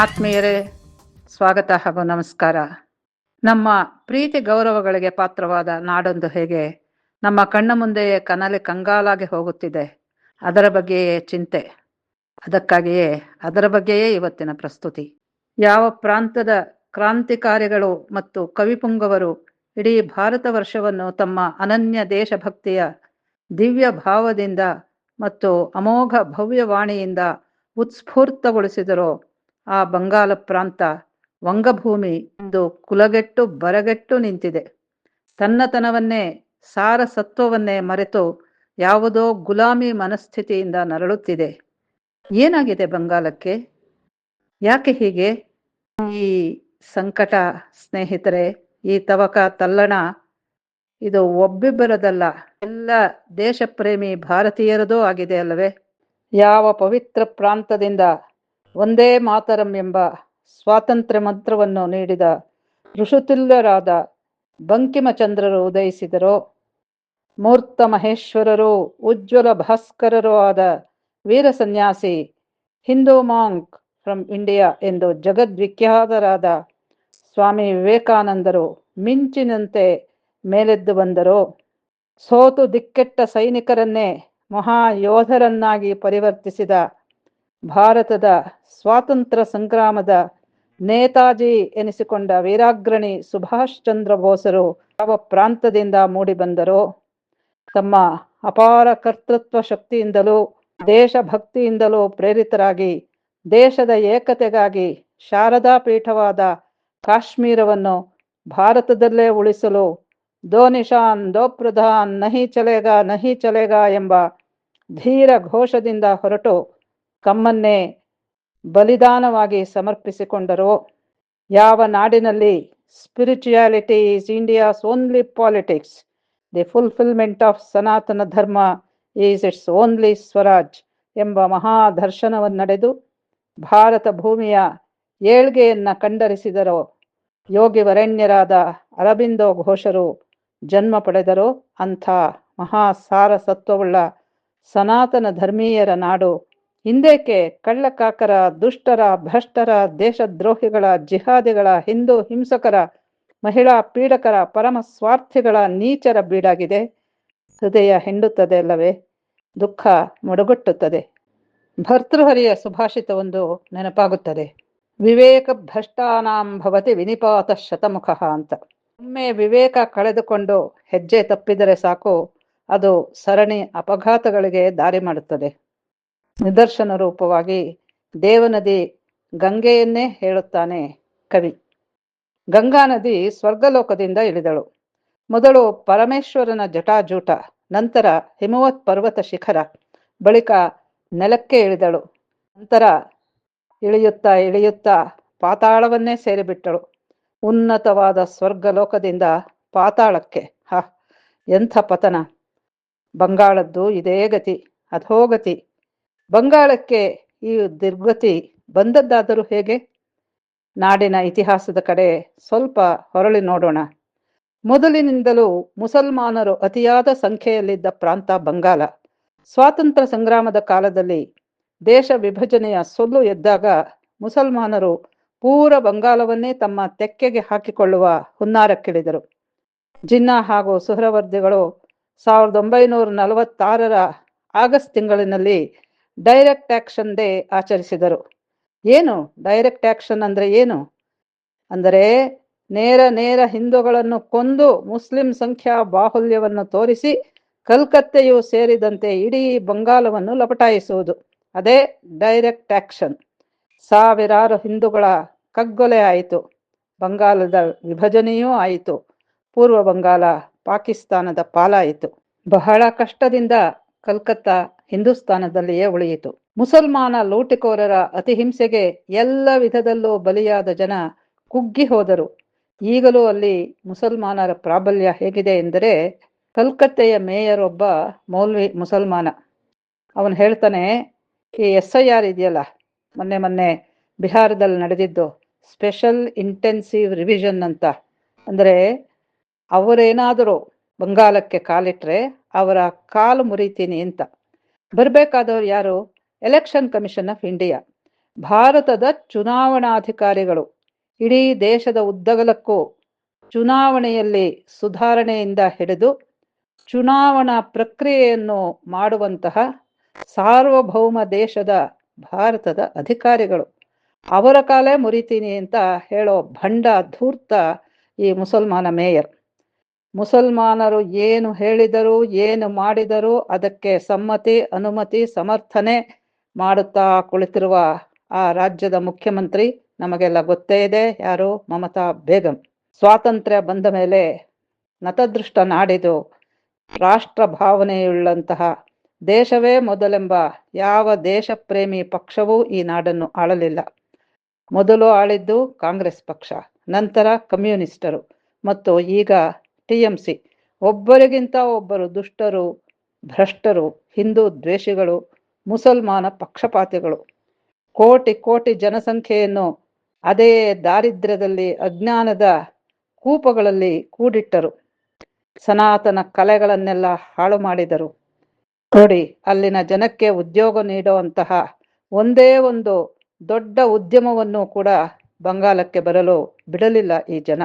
ಆತ್ಮೀಯರೇ, ಸ್ವಾಗತ ಹಾಗೂ ನಮಸ್ಕಾರ. ನಮ್ಮ ಪ್ರೀತಿ ಗೌರವಗಳಿಗೆ ಪಾತ್ರವಾದ ನಾಡೊಂದು ಹೇಗೆ, ನಮ್ಮ ಕಣ್ಣ ಮುಂದೆಯೇ ಕನಲೆ ಕಂಗಾಲಾಗಿ ಹೋಗುತ್ತಿದೆ, ಅದರ ಬಗ್ಗೆಯೇ ಚಿಂತೆ. ಅದಕ್ಕಾಗಿಯೇ ಅದರ ಬಗ್ಗೆಯೇ ಇವತ್ತಿನ ಪ್ರಸ್ತುತಿ. ಯಾವ ಪ್ರಾಂತದ ಕ್ರಾಂತಿಕಾರಿಗಳು ಮತ್ತು ಕವಿಪುಂಗವರು ಇಡೀ ಭಾರತ ವರ್ಷವನ್ನು ತಮ್ಮ ಅನನ್ಯ ದೇಶಭಕ್ತಿಯ ದಿವ್ಯ ಭಾವದಿಂದ ಮತ್ತು ಅಮೋಘ ಭವ್ಯವಾಣಿಯಿಂದ ಉತ್ಸ್ಫೂರ್ತಗೊಳಿಸಿದರೋ ಆ ಬಂಗಾಲ ಪ್ರಾಂತ ವಂಗಭೂಮಿ ಇಂದು ಕುಲಗೆಟ್ಟು ಬರಗೆಟ್ಟು ನಿಂತಿದೆ. ತನ್ನತನವನ್ನೇ ಸಾರಸತ್ವವನ್ನೇ ಮರೆತು ಯಾವುದೋ ಗುಲಾಮಿ ಮನಸ್ಥಿತಿಯಿಂದ ನರಳುತ್ತಿದೆ. ಏನಾಗಿದೆ ಬಂಗಾಲಕ್ಕೆ? ಯಾಕೆ ಹೀಗೆ? ಈ ಸಂಕಟ ಸ್ನೇಹಿತರೆ, ಈ ತವಕ ತಲ್ಲಣ, ಇದು ಒಬ್ಬಿಬ್ಬರದಲ್ಲ, ಎಲ್ಲ ದೇಶಪ್ರೇಮಿ ಭಾರತೀಯರದೂ ಆಗಿದೆ ಅಲ್ಲವೇ? ಯಾವ ಪವಿತ್ರ ಪ್ರಾಂತದಿಂದ ಒಂದೇ ಮಾತರಂ ಎಂಬ ಸ್ವಾತಂತ್ರ್ಯ ಮಂತ್ರವನ್ನು ನೀಡಿದ ಋಷುತುಲ್ಯರಾದ ಬಂಕಿಮಚಂದ್ರರು ಉದಯಿಸಿದರು. ಮೂರ್ತ ಮಹೇಶ್ವರರು, ಉಜ್ವಲ ಭಾಸ್ಕರರು ಆದ ವೀರ ಸನ್ಯಾಸಿ ಹಿಂದೂ ಮಾಂಕ್ ಫ್ರಮ್ ಇಂಡಿಯಾ ಎಂದು ಜಗದ್ವಿಖ್ಯಾತರಾದ ಸ್ವಾಮಿ ವಿವೇಕಾನಂದರು ಮಿಂಚಿನಂತೆ ಮೇಲೆದ್ದು ಬಂದರು. ಸೋತು ದಿಕ್ಕೆಟ್ಟ ಸೈನಿಕರನ್ನೇ ಮಹಾಯೋಧರನ್ನಾಗಿ ಪರಿವರ್ತಿಸಿದ ಭಾರತದ ಸ್ವಾತಂತ್ರ್ಯ ಸಂಗ್ರಾಮದ ನೇತಾಜಿ ಎನಿಸಿಕೊಂಡ ವೀರಾಗ್ರಣಿ ಸುಭಾಷ್ ಚಂದ್ರ ಬೋಸರು ಯಾವ ಪ್ರಾಂತದಿಂದ ಮೂಡಿಬಂದರೋ ತಮ್ಮ ಅಪಾರ ಕರ್ತೃತ್ವ ಶಕ್ತಿಯಿಂದಲೂ ದೇಶಭಕ್ತಿಯಿಂದಲೂ ಪ್ರೇರಿತರಾಗಿ ದೇಶದ ಏಕತೆಗಾಗಿ ಶಾರದಾ ಪೀಠವಾದ ಕಾಶ್ಮೀರವನ್ನು ಭಾರತದಲ್ಲೇ ಉಳಿಸಲು ದೋ ನಿಶಾನ್, ದೋ ಪ್ರಧಾನ್, ನಹಿ ಚಲೆಗಾ ನಹಿ ಚಲೆಗಾ ಎಂಬ ಧೀರ ಘೋಷದಿಂದ ಹೊರಟು ತಮ್ಮನ್ನೇ ಬಲಿದಾನವಾಗಿ ಸಮರ್ಪಿಸಿಕೊಂಡರೋ ಯಾವ ನಾಡಿನಲ್ಲಿ spirituality is India's only politics the fulfilment of Sanatana Dharma is it's only Swaraj ಎಂಬ ಮಹಾದರ್ಶನವನ್ನಡೆದು ಭಾರತ ಭೂಮಿಯ ಏಳ್ಗೆಯನ್ನು ಕಂಡರಿಸಿದರೋ ಯೋಗಿ ವರೆಣ್ಯರಾದ ಅರಬಿಂದೋ ಘೋಷರು ಜನ್ಮ ಪಡೆದರೋ ಅಂಥ ಮಹಾ ಸಾರಸತ್ವವುಳ್ಳ ಸನಾತನ ಧರ್ಮೀಯರ ನಾಡು ಹಿಂದೇಕೆ ಕಳ್ಳಕಾಕರ, ದುಷ್ಟರ, ಭ್ರಷ್ಟರ, ದೇಶದ್ರೋಹಿಗಳ, ಜಿಹಾದಿಗಳ, ಹಿಂದೂ ಹಿಂಸಕರ, ಮಹಿಳಾ ಪೀಡಕರ, ಪರಮ ಸ್ವಾರ್ಥಿಗಳ ನೀಚರ ಬೀಡಾಗಿದೆ. ಹೃದಯ ಹಿಂಡುತ್ತದೆ ಅಲ್ಲವೇ ದುಃಖ ಮೊಡಗುಟ್ಟುತ್ತದೆ. ಭರ್ತೃಹರಿಯ ಸುಭಾಷಿತವೊಂದು ನೆನಪಾಗುತ್ತದೆ. ವಿವೇಕ ಭ್ರಷ್ಟಾನಾಂ ಭವತಿ ವಿನಿಪಾತ ಶತಮುಖ ಅಂತ. ಒಮ್ಮೆ ವಿವೇಕ ಕಳೆದುಕೊಂಡು ಹೆಜ್ಜೆ ತಪ್ಪಿದರೆ ಸಾಕು, ಅದು ಸರಣಿ ಅಪಘಾತಗಳಿಗೆ ದಾರಿ ಮಾಡುತ್ತದೆ. ನಿದರ್ಶನ ರೂಪವಾಗಿ ದೇವನದಿ ಗಂಗೆಯನ್ನೇ ಹೇಳುತ್ತಾನೆ ಕವಿ. ಗಂಗಾ ನದಿ ಸ್ವರ್ಗಲೋಕದಿಂದ ಇಳಿದಳು. ಮೊದಲು ಪರಮೇಶ್ವರನ ಜಟಾಜೂಟ, ನಂತರ ಹಿಮವತ್ ಪರ್ವತ ಶಿಖರ, ಬಳಿಕ ನೆಲಕ್ಕೆ ಇಳಿದಳು. ನಂತರ ಇಳಿಯುತ್ತಾ ಇಳಿಯುತ್ತಾ ಪಾತಾಳವನ್ನೇ ಸೇರಿಬಿಟ್ಟಳು. ಉನ್ನತವಾದ ಸ್ವರ್ಗಲೋಕದಿಂದ ಪಾತಾಳಕ್ಕೆ. ಹ, ಎಂಥ ಪತನ. ಬಂಗಾಳದ್ದು ಇದೇ ಗತಿ, ಅಧೋಗತಿ. ಬಂಗಾಳಕ್ಕೆ ಈ ದುರ್ಗತಿ ಬಂದದ್ದಾದರೂ ಹೇಗೆ? ನಾಡಿನ ಇತಿಹಾಸದ ಕಡೆ ಸ್ವಲ್ಪ ಹೊರಳಿ ನೋಡೋಣ. ಮೊದಲಿನಿಂದಲೂ ಮುಸಲ್ಮಾನರು ಅತಿಯಾದ ಸಂಖ್ಯೆಯಲ್ಲಿದ್ದ ಪ್ರಾಂತ ಬಂಗಾಲ ಸ್ವಾತಂತ್ರ್ಯ ಸಂಗ್ರಾಮದ ಕಾಲದಲ್ಲಿ ದೇಶ ವಿಭಜನೆಯ ಸೊಲ್ಲು ಎದ್ದಾಗ ಮುಸಲ್ಮಾನರು ಪೂರ ಬಂಗಾಲವನ್ನೇ ತಮ್ಮ ತೆಕ್ಕೆಗೆ ಹಾಕಿಕೊಳ್ಳುವ ಹುನ್ನಾರಕ್ಕಿಳಿದರು. ಜಿನ್ನಾ ಹಾಗೂ ಸುಹ್ರವರ್ದಿಗಳು ಸಾವಿರದ ಒಂಬೈನೂರ ನಲವತ್ತಾರರ ಆಗಸ್ಟ್ ತಿಂಗಳಿನಲ್ಲಿ ಡೈರೆಕ್ಟ್ ಆಕ್ಷನ್ ಡೇ ಆಚರಿಸಿದರು. ಏನು? ಡೈರೆಕ್ಟ್ ಆಕ್ಷನ್ ಅಂದ್ರೆ ಏನು? ಅಂದರೆ ನೇರ ನೇರ ಹಿಂದೂಗಳನ್ನು ಕೊಂದು ಮುಸ್ಲಿಂ ಸಂಖ್ಯಾ ಬಾಹುಲ್ಯವನ್ನು ತೋರಿಸಿ ಕಲ್ಕತ್ತೆಯು ಸೇರಿದಂತೆ ಇಡೀ ಬಂಗಾಲವನ್ನು ಲಪಟಾಯಿಸುವುದು. ಅದೇ ಡೈರೆಕ್ಟ್ ಆಕ್ಷನ್ ಸಾವಿರಾರು ಹಿಂದೂಗಳ ಕಗ್ಗೊಲೆ ಆಯಿತು. ಬಂಗಾಲದ ವಿಭಜನೆಯೂ ಆಯಿತು. ಪೂರ್ವ ಬಂಗಾಲ ಪಾಕಿಸ್ತಾನದ ಪಾಲಾಯಿತು. ಬಹಳ ಕಷ್ಟದಿಂದ ಕಲ್ಕತ್ತಾ ಹಿಂದೂಸ್ತಾನದಲ್ಲಿಯೇ ಉಳಿಯಿತು. ಮುಸಲ್ಮಾನ ಲೂಟಿಕೋರರ ಅತಿಹಿಂಸೆಗೆ ಎಲ್ಲ ವಿಧದಲ್ಲೂ ಬಲಿಯಾದ ಜನ ಕುಗ್ಗಿ ಹೋದರು. ಈಗಲೂ ಅಲ್ಲಿ ಮುಸಲ್ಮಾನರ ಪ್ರಾಬಲ್ಯ ಹೇಗಿದೆ ಎಂದರೆ ಕಲ್ಕತ್ತೆಯ ಮೇಯರ್ ಒಬ್ಬ ಮೌಲ್ವಿ ಮುಸಲ್ಮಾನ. ಅವನು ಹೇಳ್ತಾನೆ, ಈ ಎಸ್ ಐ ಆರ್ ಇದೆಯಲ್ಲ, ಮೊನ್ನೆ ಮೊನ್ನೆ ಬಿಹಾರದಲ್ಲಿ ನಡೆದಿದ್ದು ಸ್ಪೆಷಲ್ ಇಂಟೆನ್ಸಿವ್ ರಿವಿಷನ್ ಅಂತ. ಅಂದರೆ ಅವರೇನಾದರೂ ಬಂಗಾಲಕ್ಕೆ ಕಾಲಿಟ್ರೆ ಅವರ ಕಾಲು ಮುರಿತೀನಿ ಅಂತ. ಬರಬೇಕಾದವ್ರು ಯಾರು? ಎಲೆಕ್ಷನ್ ಕಮಿಷನ್ ಆಫ್ ಇಂಡಿಯಾ ಭಾರತದ ಚುನಾವಣಾಧಿಕಾರಿಗಳು. ಇಡೀ ದೇಶದ ಉದ್ದಗಲಕ್ಕೂ ಚುನಾವಣೆಯಲ್ಲಿ ಸುಧಾರಣೆಯಿಂದ ಹಿಡಿದು ಚುನಾವಣಾ ಪ್ರಕ್ರಿಯೆಯನ್ನು ಮಾಡುವಂತಹ ಸಾರ್ವಭೌಮ ದೇಶದ ಭಾರತದ ಅಧಿಕಾರಿಗಳು. ಅವರ ಕಾಲೇ ಮುರಿತೀನಿ ಅಂತ ಹೇಳೋ ಭಂಡ ಧೂರ್ತ ಈ ಮುಸಲ್ಮಾನ ಮೇಯರ್. ಮುಸಲ್ಮಾನರು ಏನು ಹೇಳಿದರು, ಏನು ಮಾಡಿದರು ಅದಕ್ಕೆ ಸಮ್ಮತಿ, ಅನುಮತಿ, ಸಮರ್ಥನೆ ಮಾಡುತ್ತಾ ಕುಳಿತಿರುವ ಆ ರಾಜ್ಯದ ಮುಖ್ಯಮಂತ್ರಿ ನಮಗೆಲ್ಲ ಗೊತ್ತೇ ಇದೆ. ಯಾರು? ಮಮತಾ ಬೇಗಂ. ಸ್ವಾತಂತ್ರ್ಯ ಬಂದ ಮೇಲೆ ನತದೃಷ್ಟ ನಾಡಿದು ರಾಷ್ಟ್ರ ಭಾವನೆಯುಳ್ಳಂತಹ ದೇಶವೇ ಮೊದಲೆಂಬ ಯಾವ ದೇಶ ಪ್ರೇಮಿ ಪಕ್ಷವೂ ಈ ನಾಡನ್ನು ಆಳಲಿಲ್ಲ. ಮೊದಲು ಆಳಿದ್ದು ಕಾಂಗ್ರೆಸ್ ಪಕ್ಷ, ನಂತರ ಕಮ್ಯುನಿಸ್ಟರು ಮತ್ತು ಈಗ ಟಿ ಎಂ ಸಿ ಒಬ್ಬರಿಗಿಂತ ಒಬ್ಬರು ದುಷ್ಟರು, ಭ್ರಷ್ಟರು, ಹಿಂದೂ ದ್ವೇಷಿಗಳು, ಮುಸಲ್ಮಾನ ಪಕ್ಷಪಾತಿಗಳು. ಕೋಟಿ ಕೋಟಿ ಜನಸಂಖ್ಯೆಯನ್ನು ಅದೇ ದಾರಿದ್ರ್ಯದಲ್ಲಿ, ಅಜ್ಞಾನದ ಕೂಪಗಳಲ್ಲಿ ಕೂಡಿಟ್ಟರು. ಸನಾತನ ಕಲೆಗಳನ್ನೆಲ್ಲ ಹಾಳು ಮಾಡಿದರು. ನೋಡಿ, ಅಲ್ಲಿನ ಜನಕ್ಕೆ ಉದ್ಯೋಗ ನೀಡುವಂತಹ ಒಂದೇ ಒಂದು ದೊಡ್ಡ ಉದ್ಯಮವನ್ನು ಕೂಡ ಬಂಗಾಲಕ್ಕೆ ಬರಲು ಬಿಡಲಿಲ್ಲ ಈ ಜನ.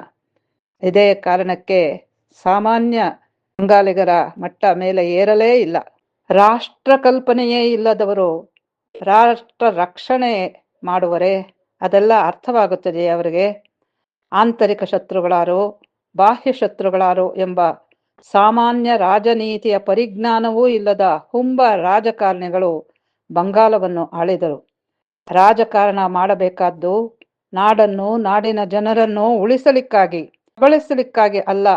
ಇದೇ ಕಾರಣಕ್ಕೆ ಸಾಮಾನ್ಯ ಬಂಗಾಲಿಗರ ಮಟ್ಟ ಮೇಲೆ ಏರಲೇ ಇಲ್ಲ. ರಾಷ್ಟ್ರ ಕಲ್ಪನೆಯೇ ಇಲ್ಲದವರು ರಾಷ್ಟ್ರ ರಕ್ಷಣೆ ಮಾಡುವರೆ ಅದೆಲ್ಲ ಅರ್ಥವಾಗುತ್ತದೆ ಅವರಿಗೆ. ಆಂತರಿಕ ಶತ್ರುಗಳಾರು, ಬಾಹ್ಯ ಶತ್ರುಗಳಾರು ಎಂಬ ಸಾಮಾನ್ಯ ರಾಜನೀತಿಯ ಪರಿಜ್ಞಾನವೂ ಇಲ್ಲದ ಹುಂಬ ರಾಜಕಾರಣಿಗಳು ಬಂಗಾಲವನ್ನು ಆಳಿದರು. ರಾಜಕಾರಣ ಮಾಡಬೇಕಾದ್ದು ನಾಡನ್ನು, ನಾಡಿನ ಜನರನ್ನು ಉಳಿಸಲಿಕ್ಕಾಗಿ ಬಳಸಲಿಕ್ಕಾಗಿ ಅಲ್ಲ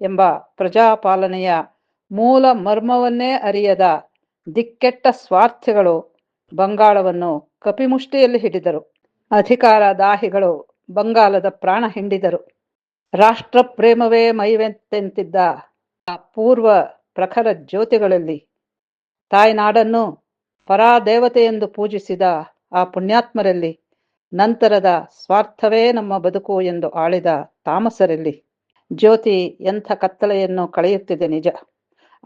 ಎಂಬ ಪ್ರಜಾಪಾಲನೆಯ ಮೂಲ ಮರ್ಮವನ್ನೇ ಅರಿಯದ ದಿಕ್ಕೆಟ್ಟ ಸ್ವಾರ್ಥಿಗಳು ಬಂಗಾಳವನ್ನು ಕಪಿಮುಷ್ಟಿಯಲ್ಲಿ ಹಿಡಿದರು. ಅಧಿಕಾರ ದಾಹಿಗಳು ಬಂಗಾಲದ ಪ್ರಾಣ ಹಿಂಡಿದರು. ರಾಷ್ಟ್ರ ಪ್ರೇಮವೇ ಮೈವೆಂತೆಂತಿದ್ದ ಆ ಪೂರ್ವ ಪ್ರಖರ ಜ್ಯೋತಿಗಳಲ್ಲಿ ತಾಯ್ನಾಡನ್ನು ಪರಾದೇವತೆಯೆಂದು ಪೂಜಿಸಿದ ಆ ಪುಣ್ಯಾತ್ಮರಲ್ಲಿ ನಂತರದ ಸ್ವಾರ್ಥವೇ ನಮ್ಮ ಬದುಕು ಎಂದು ಆಳಿದ ತಾಮಸರಲ್ಲಿ ಜ್ಯೋತಿ ಎಂಥ ಕತ್ತಲೆಯನ್ನು ಕಳೆಯುತ್ತಿದೆ ನಿಜ.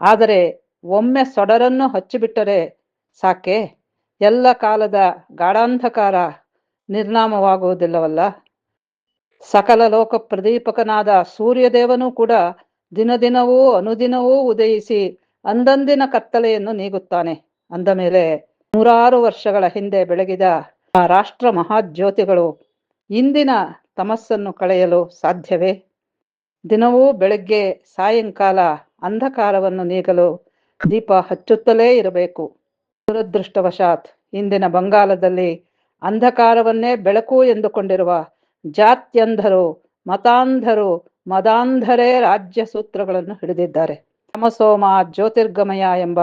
ಆದರೆ ಒಮ್ಮೆ ಸೊಡರನ್ನು ಹಚ್ಚಿಬಿಟ್ಟರೆ ಸಾಕೆ? ಎಲ್ಲ ಕಾಲದ ಗಾಢಾಂಧಕಾರ ನಿರ್ನಾಮವಾಗುವುದಿಲ್ಲವಲ್ಲ? ಸಕಲ ಲೋಕ ಪ್ರದೀಪಕನಾದ ಸೂರ್ಯದೇವನೂ ಕೂಡ ದಿನದಿನವೂ ಅನುದಿನವೂ ಉದಯಿಸಿ ಅಂದಂದಿನ ಕತ್ತಲೆಯನ್ನು ನೀಗುತ್ತಾನೆ. ಅಂದ ಮೇಲೆ ನೂರಾರು ವರ್ಷಗಳ ಹಿಂದೆ ಬೆಳಗಿದ ಆ ರಾಷ್ಟ್ರ ಮಹಾಜ್ಯೋತಿಗಳು ಇಂದಿನ ತಮಸ್ಸನ್ನು ಕಳೆಯಲು ಸಾಧ್ಯವೇ? ದಿನವೂ ಬೆಳಗ್ಗೆ ಸಾಯಂಕಾಲ ಅಂಧಕಾರವನ್ನು ನೀಗಲು ದೀಪ ಹಚ್ಚುತ್ತಲೇ ಇರಬೇಕು. ದುರದೃಷ್ಟವಶಾತ್ ಇಂದಿನ ಬಂಗಾಲದಲ್ಲಿ ಅಂಧಕಾರವನ್ನೇ ಬೆಳಕು ಎಂದುಕೊಂಡಿರುವ ಜಾತ್ಯಂಧರು, ಮತಾಂಧರು, ಮದಾಂಧರೇ ರಾಜ್ಯ ಸೂತ್ರಗಳನ್ನು ಹಿಡಿದಿದ್ದಾರೆ. ತಮಸೋಮ ಜ್ಯೋತಿರ್ಗಮಯ ಎಂಬ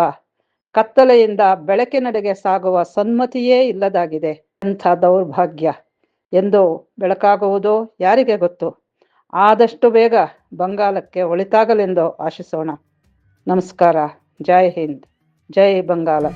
ಕತ್ತಲೆಯಿಂದ ಬೆಳಕಿನಡೆಗೆ ಸಾಗುವ ಸನ್ಮತಿಯೇ ಇಲ್ಲದಾಗಿದೆ. ಅಂಥ ದೌರ್ಭಾಗ್ಯ. ಎಂದು ಬೆಳಕಾಗುವುದು ಯಾರಿಗೆ ಗೊತ್ತು? ಆದಷ್ಟು ಬೇಗ ಬಂಗಾಲಕ್ಕೆ ಒಳಿತಾಗಲೆಂದು ಆಶಿಸೋಣ. ನಮಸ್ಕಾರ. ಜೈ ಹಿಂದ್. ಜೈ ಬಂಗಾಲ.